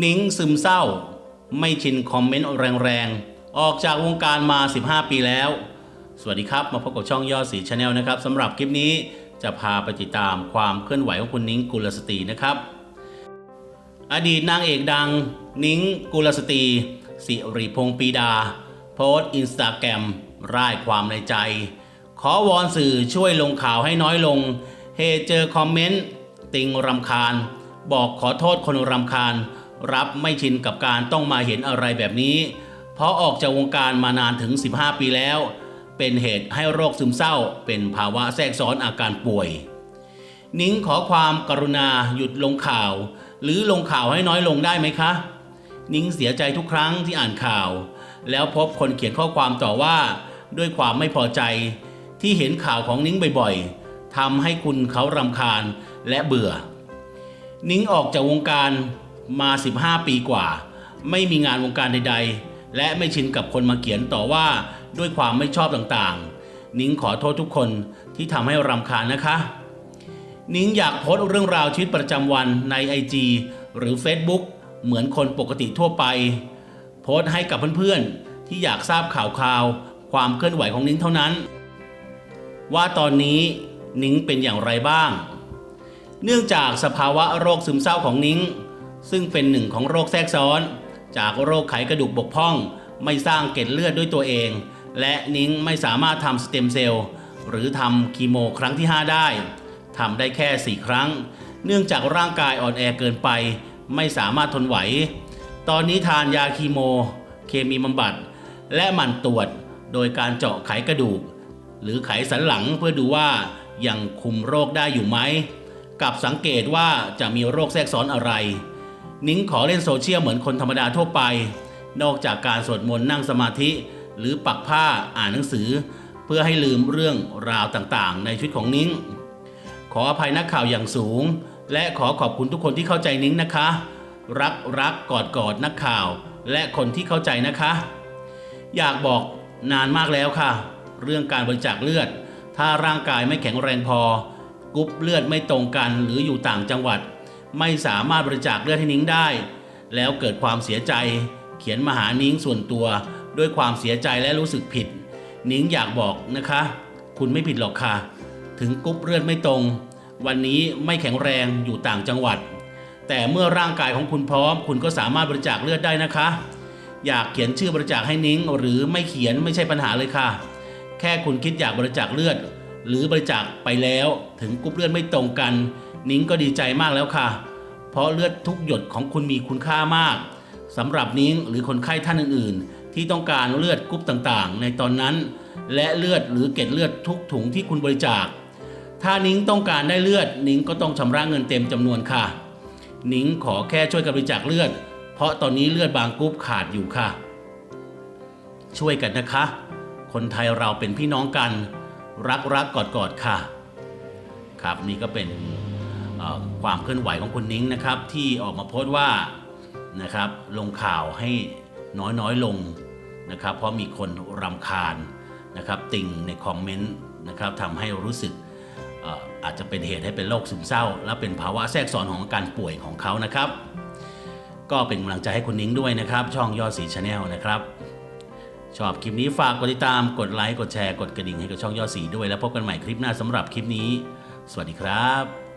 นิ้งซึมเศร้า ไม่ชินคอมเมนต์แรงๆ ออกจากวงการมา 15 ปีแล้ว สวัสดีครับ มาพบกับช่องยอดสีชาแนลนะครับสำหรับคลิปนี้จะพาไปติดตามความเคลื่อนไหวของคุณนิ้งกุลสตรีนะครับ อดีตนางเอกดังนิ้งกุลสตรีสิริพงษ์ปีดา โพสต์อินสตาแกรมร่ายความในใจ ขอวอนสื่อช่วยลงข่าวให้น้อยลงเหตุเจอคอมเมนต์ ติงรำคาญ บอกขอโทษคนรำคาญ รับไม่ชินกับการต้องมาเห็นอะไรแบบนี้ เพราะออกจากวงการมานานถึง 15 ปีแล้ว เป็นเหตุให้โรคซึมเศร้า เป็นภาวะแทรกซ้อนอาการป่วย นิ้งขอความกรุณาหยุดลงข่าว หรือลงข่าวให้น้อยลงได้ไหมคะ นิ้งเสียใจทุกครั้งที่อ่านข่าว แล้วพบคนเขียนข้อความต่อว่า ด้วยความไม่พอใจ ที่เห็นข่าวของนิ้งบ่อยๆทำให้คุณเขารำคาญและเบื่อ นิ้งออกจากวงการ มา 15 ปีกว่า ไม่มีงานวงการใด ๆ และไม่ชินกับคนมาเขียนต่อว่าด้วยความไม่ชอบต่างๆ นิ้งขอโทษทุกคนที่ทำให้รำคาญนะคะ นิ้งอยากโพสต์เรื่องราวชีวิตประจำวันใน IG หรือ Facebook เหมือนคนปกติทั่วไป โพสต์ให้กับเพื่อนๆ ที่อยากทราบข่าวคราว ความเคลื่อนไหวของนิ้งเท่านั้น ว่าตอนนี้นิ้งเป็นอย่างไรบ้าง เนื่องจากสภาวะโรคซึมเศร้าของนิ้ง ซึ่งเป็นหนึ่งของโรคแทรกซ้อน จากโรคไขกระดูกบกพร่อง ไม่สร้างเกล็ดเลือดด้วยตัวเอง และนิ้งไม่สามารถทำสเต็มเซลล์หรือทำคีโมครั้งที่ 5 ได้ทำได้แค่ 4 ครั้ง เนื่องจากร่างกายอ่อนแอเกินไป ไม่สามารถทนไหว ตอนนี้ทานยาคีโม เคมีบำบัด และหมั่นตรวจโดยการเจาะไขกระดูก หรือไขสันหลังเพื่อดูว่ายังคุมโรคได้อยู่ไหม กับสังเกตว่าจะมีโรคแทรกซ้อนอะไร นิ้งขอเล่นโซเชียลเหมือนคนธรรมดาทั่วไป นอกจากการสวดมนต์นั่งสมาธิ หรือปักผ้าอ่านหนังสือ เพื่อให้ลืมเรื่องราวต่างๆ ในชีวิตของนิ้ง ขออภัยนักข่าวอย่างสูง และขอขอบคุณทุกคนที่เข้าใจนิ้งนะคะ รักรักกอดกอดนักข่าว และคนที่เข้าใจนะคะ อยากบอกนานมากแล้วค่ะ เรื่องการบริจาคเลือด ถ้าร่างกายไม่แข็งแรงพอกรุ๊ปเลือดไม่ตรงกันหรืออยู่ต่างจังหวัด ไม่สามารถบริจาคเลือดให้นิ้งได้ แล้วเกิดความเสียใจ เขียนมาหานิ้งส่วนตัวด้วยความเสียใจและรู้สึกผิด นิ้งอยากบอกนะคะ คุณไม่ผิดหรอกค่ะ ถึงกรุ๊ปเลือดไม่ตรง วันนี้ไม่แข็งแรงอยู่ต่างจังหวัด แต่เมื่อร่างกายของคุณพร้อม คุณก็สามารถบริจาคเลือดได้นะคะ อยากเขียนชื่อบริจาคให้นิ้งหรือไม่เขียนไม่ใช่ปัญหาเลยค่ะ แค่คุณคิดอยากบริจาคเลือด หรือบริจาคไปแล้วถึงกรุ๊ปเลือดไม่ตรงกัน นิ้งก็ดีใจมากแล้วค่ะ เพราะเลือดทุกหยดของคุณมีคุณค่ามากสำหรับนิ้งหรือคนไข้ท่านอื่นๆ ที่ต้องการเลือดกรุ๊ปต่างๆ ในตอนนั้น และเลือดหรือเกล็ดเลือดทุกถุงที่คุณบริจาค ถ้านิ้งต้องการได้เลือด นิ้งก็ต้องชำระเงินเต็มจำนวนค่ะ นิ้งขอแค่ช่วยกันบริจาคเลือด เพราะตอนนี้เลือดบางกรุ๊ปขาดอยู่ค่ะ ช่วยกันนะคะ คนไทยเราเป็นพี่น้องกัน รักรักกอดกอดค่ะ ครับนี่ก็เป็นความเคลื่อนไหวของคุณนิ้งนะครับ ที่ออกมาโพสต์ว่านะครับ ลงข่าวให้น้อยน้อยลงนะครับ เพราะมีคนรำคาญนะครับ ติ่งในคอมเมนต์นะครับทำให้รู้สึกเอ่ออาจจะเป็นเหตุให้เป็นโรคซึมเศร้า และเป็นภาวะแทรกซ้อนของอาการป่วยของเขานะครับ ก็เป็นกำลังใจให้คุณนิ้งด้วยนะครับ ช่องยอดสีชาแนลนะครับ ชอบคลิปนี้ฝากกดติดตาม กดไลค์ กดแชร์ กดกระดิ่งให้กับช่องยอดสีด้วย แล้วพบกันใหม่คลิปหน้าสำหรับคลิปนี้ สวัสดีครับ